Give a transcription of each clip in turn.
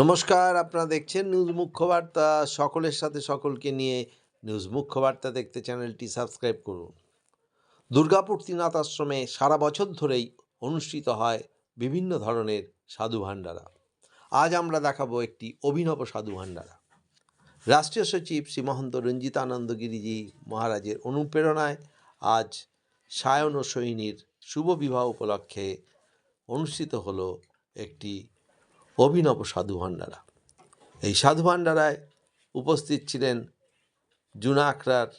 নমস্কার, আপনারা দেখছেন নিউজ মুখ্য বার্তা সকলের সাথে সকলকে নিয়ে নিউজ মুখ্য বার্তা দেখতে চ্যানেলটি সাবস্ক্রাইব করুন। দুর্গাপুর ত্রিনাথ আশ্রমে সারা বছর ধরেই অনুষ্ঠিত হয় বিভিন্ন ধরনের সাধু ভাণ্ডারা। আজ আমরা দেখাবো একটি অভিনব সাধু ভাণ্ডারা। রাষ্ট্রীয় সচিব শ্রীমহন্ত রঞ্জিতানন্দ গিরিজি মহারাজের অনুপ্রেরণায় আজ সায়ন ও সৈনীর শুভ বিবাহ উপলক্ষে অনুষ্ঠিত হলো একটি অভিনব সাধু ভাণ্ডারা। এই সাধু ভাণ্ডারায় উপস্থিত ছিলেন জুনা আখড়ার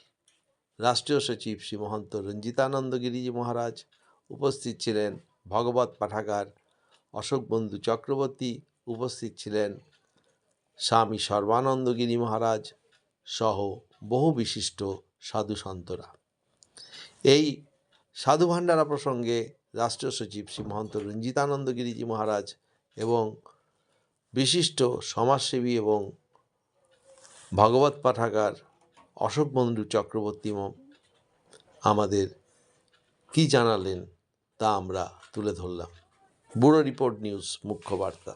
রাষ্ট্রীয় সচিব শ্রী মহন্ত রঞ্জিতানন্দ গিরিজি মহারাজ, উপস্থিত ছিলেন ভগবত পাঠাগার অশোক বন্ধু চক্রবর্তী, উপস্থিত ছিলেন স্বামী সর্বানন্দ গিরি মহারাজ সহ বহু বিশিষ্ট সাধু সন্তরা। এই সাধু ভাণ্ডারা প্রসঙ্গে রাষ্ট্রীয় সচিব শ্রী মহন্ত রঞ্জিতানন্দ গিরিজি মহারাজ এবং বিশিষ্ট সমাজসেবী এবং ভাগবত পাঠাগার অশোক বন্ধু চক্রবর্তী ম- আমাদের কি জানালেন তা আমরা তুলে ধরলাম। ব্যুরো রিপোর্ট নিউজ মুখ্য বার্তা।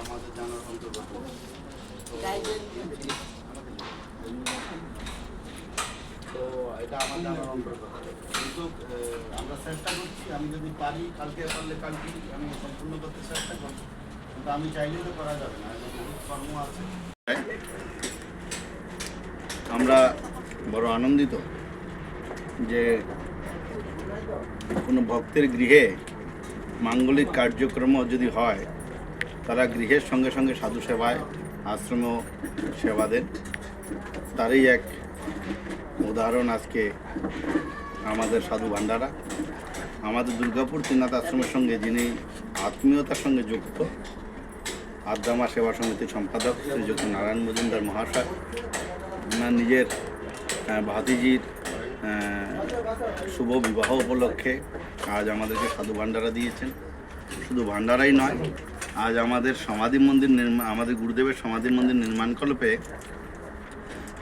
আমাদের জানার অন্তর্গত। তো এটা আমার জানার অন্তর্গত কিন্তু আমরা চেষ্টা করছি আমি যদি পারি কালকে পারলে কালকে আমি সম্পূর্ণ করতে চেষ্টা করব। কিন্তু আমি চাইলেই তো করা যাবে না কর্ম আছে। আমরা বড় আনন্দিত যে কোনো ভক্তের গৃহে মাঙ্গলিক কার্যক্রম যদি হয় তারা গৃহের সঙ্গে সঙ্গে সাধু সেবায় আশ্রমেও সেবা দেন। তারই এক উদাহরণ আজকে আমাদের সাধু ভান্ডারা আমাদের দুর্গাপুর ত্রিনাথ আশ্রমের সঙ্গে যিনি আত্মীয়তার সঙ্গে যুক্ত আদ্রামা সেবা সমিতির সম্পাদক শ্রীযুক্ত নারায়ণ মজুমদার মহাশয় ওনার নিজের ভাতিজির শুভ বিবাহ উপলক্ষে আজ আমাদেরকে সাধু ভান্ডারা দিয়েছেন। শুধু ভান্ডারাই নয়, আজ আমাদের সমাধি মন্দির নির্মাণ আমাদের গুরুদেবের সমাধি মন্দির নির্মাণকল্পে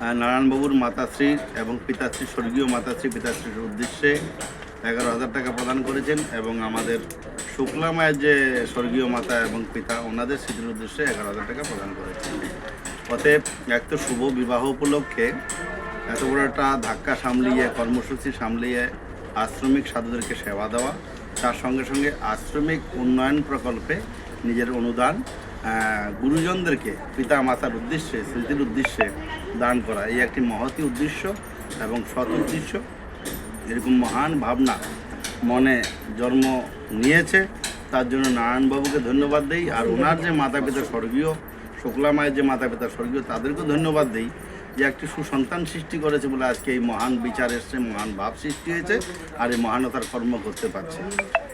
নারায়ণবাবুর মাতাশ্রী এবং পিতাশ্রী, স্বর্গীয় মাতাশ্রী, পিতাশ্রীর উদ্দেশ্যে এগারো হাজার টাকা প্রদান করেছেন এবং আমাদের শুক্লা মায়ের যে স্বর্গীয় মাতা এবং পিতা, ওনাদের স্মৃতির উদ্দেশ্যে এগারো হাজার টাকা প্রদান করেছেন। অতএব এক তো শুভ বিবাহ উপলক্ষে এত বড় একটা ধাক্কা সামলিয়ে, কর্মসূচি সামলিয়ে আশ্রমিক সাধুদেরকে সেবা দেওয়া, তার সঙ্গে সঙ্গে আশ্রমিক উন্নয়ন প্রকল্পে নিজের অনুদান গুরুজনদেরকে পিতা মাতার উদ্দেশ্যে, স্মৃতির উদ্দেশ্যে দান করা এই একটি মহতি উদ্দেশ্য এবং সৎ উদ্দেশ্য। এরকম মহান ভাবনা মনে জন্ম নিয়েছে। তার জন্য নারায়ণবাবুকে ধন্যবাদ দেই। আর ওনার যে মাতা পিতা স্বর্গীয়, শুক্লা মায়ের যে মাতা পিতা স্বর্গীয়, তাদেরকেও ধন্যবাদ দেই যে একটি সুসন্তান সৃষ্টি করেছে বলে আজকে এই মহান বিচার এসছে, মহান ভাব সৃষ্টি হয়েছে আর এই মহানতার কর্ম করতে পারছে।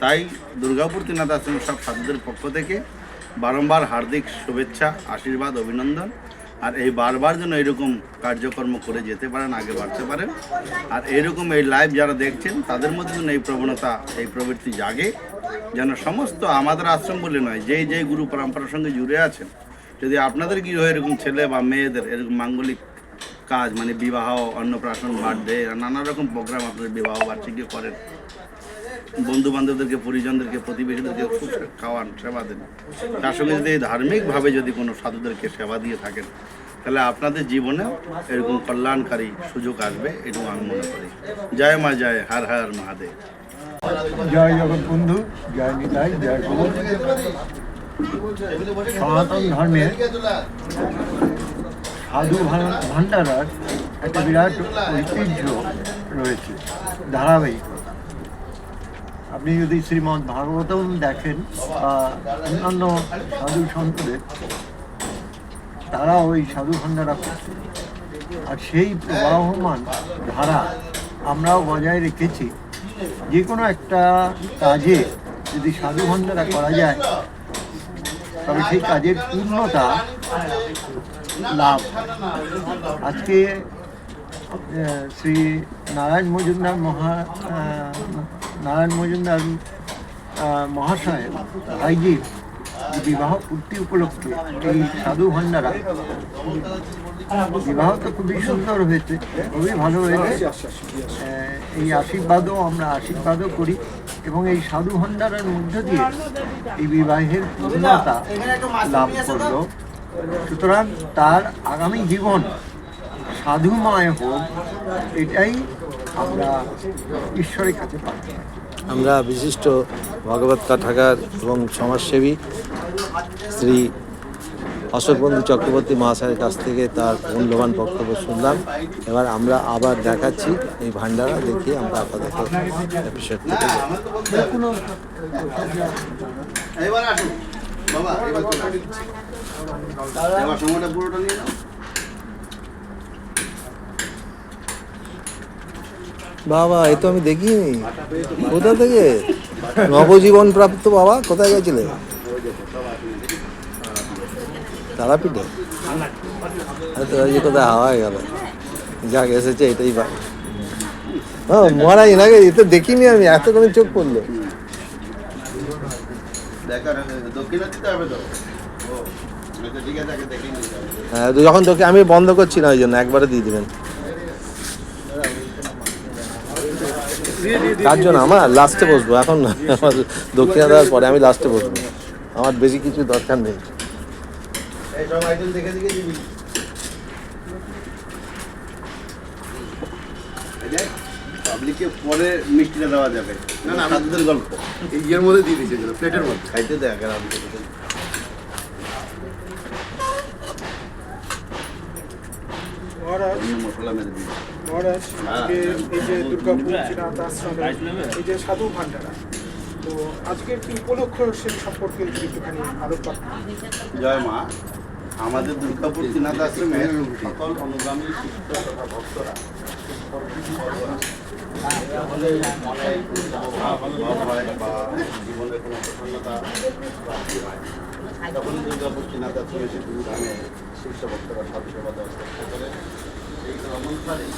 তাই দুর্গাপুর তিনাথ আশ্রমের সব সাধুদের পক্ষ থেকে বারংবার হার্দিক শুভেচ্ছা, আশীর্বাদ, অভিনন্দন। আর এই বারবার যেন এরকম কার্যকর্ম করে যেতে পারেন, আগে বাড়তে পারেন। আর এরকম এই লাইভ যারা দেখছেন, তাদের মধ্যে যেন এই প্রবণতা, এই প্রবৃত্তি জাগে। যেন সমস্ত আমাদের আশ্রম বলে নয়, যেই যেই গুরু পরম্পরার সঙ্গে জুড়ে আছেন, যদি আপনাদের গৃহ এরকম ছেলে বা মেয়েদের এরকম মাঙ্গলিক কাজ মানে বিবাহ, অন্নপ্রাশন, বার্থডে, নানা রকম প্রোগ্রাম আপনাদের বিবাহ বার্ষিকী করেন বন্ধু বান্ধবদেরকে পরিজনদেরকে, প্রতিবেশীদেরকে খাওয়ান, সেবা দেন। তার সঙ্গে যদি ধার্মিকভাবে যদি কোনো সাধুদেরকে সেবা দিয়ে থাকেন, তাহলে আপনাদের জীবনে এরকম কল্যাণকারী সুযোগ আসবে এটুকু আমি মনে করি। জয় মা জয়, হার হার মহাদেব। জয় জগৎ বন্ধু, জয় নিতাই, জয় সনাতন ধর্মের সাধু ভান- ভাণ্ডারার একটা বিরাট ঐতিহ্য রয়েছে, ধারাবাহিক। আপনি যদি শ্রীমৎ ভাগবতম দেখেন, বা অন্যান্য সাধু সন্তদের তারা ওই সাধু ভাণ্ডারা করছে। আর সেই প্রবাহমান ধারা আমরাও বজায় রেখেছি। যে কোনো একটা কাজে যদি সাধু ভাণ্ডারা করা যায়, তবে সেই কাজের পূর্ণতা লাভ আজকে শ্রী নারায়ণ মজুমদার মহা নারায়ণ মজুমদার আহ, মহাশয় ভাইজি বিবাহ পূর্তি উপলক্ষে এই সাধু ভান্ডারা। বিবাহ তো খুবই সুন্দর হয়েছে খুবই ভালো হয়েছে। এই আশীর্বাদও আমরা আশীর্বাদও করি এবং এই সাধু ভান্ডারের মধ্য দিয়ে এই বিবাহের পূর্ণতা লাভ করল। সুতরাং তার আগামী জীবন সাধুময় হোক এটাই আমরা ঈশ্বরের কাছে প্রার্থনা আমরা বিশিষ্ট ভগবত কাঠাগার এবং সমাজসেবী শ্রী অশোক বন্ধু চক্রবর্তী মহাশয়ের কাছ থেকে তার মূল্যবান বক্তব্য শুনলাম। এবার আমরা আবার দেখাচ্ছি এই ভান্ডারা দেখি আমরা আপাতত এবার আসুন। বাবা এবার পুরোটা নিয়ে নাও। বাবা, এ তো আমি দেখিনি। কোথা থেকে? নবজীবন প্রাপ্ত বাবা, কোথায় গেছিলে? তারাপীঠে? যে কোথায় হাওয়ায় গেল। যাক, এসেছে, এটাই বা হ্যাঁ মহারাজ এনাকে এতে দেখিনি আমি এত করে চোখ পড়ল। তো হ্যাঁ তো যখন তোকে আমি বন্ধ করছি না, ওই জন্য একবারে দিয়ে দিবেন। কার জন্য আমার লাস্টে বসবো এখন আমার দক্ষিণা দেওয়ার পরে আমি লাস্টে বসবো। আমার বেশি কিছু দরকার নেই। এই পরে মিষ্টিটা দেওয়া যাবে। না না সাধুদের গল্প। ইয়ের মধ্যে দিয়ে দিয়েছে প্লেটের মধ্যে। খাইতে দেয় আর আমি এই যে আশ্রমে এই যে তো আজকের কি সে সম্পর্কে জয় মা। আমাদের দুর্গাপুর শ্রীনাথ আশ্রমের সকল অনুগামী শিষ্ট তথা ভক্তরা বা জীবনে কোনো প্রসন্নতা তখনই দুর্গাপুর শ্রীনাথ আশ্রমে ধুমধামে শিষ্য ভক্তরা সাধু সেবা দেওয়ার চেষ্টা করে। এই আমাদের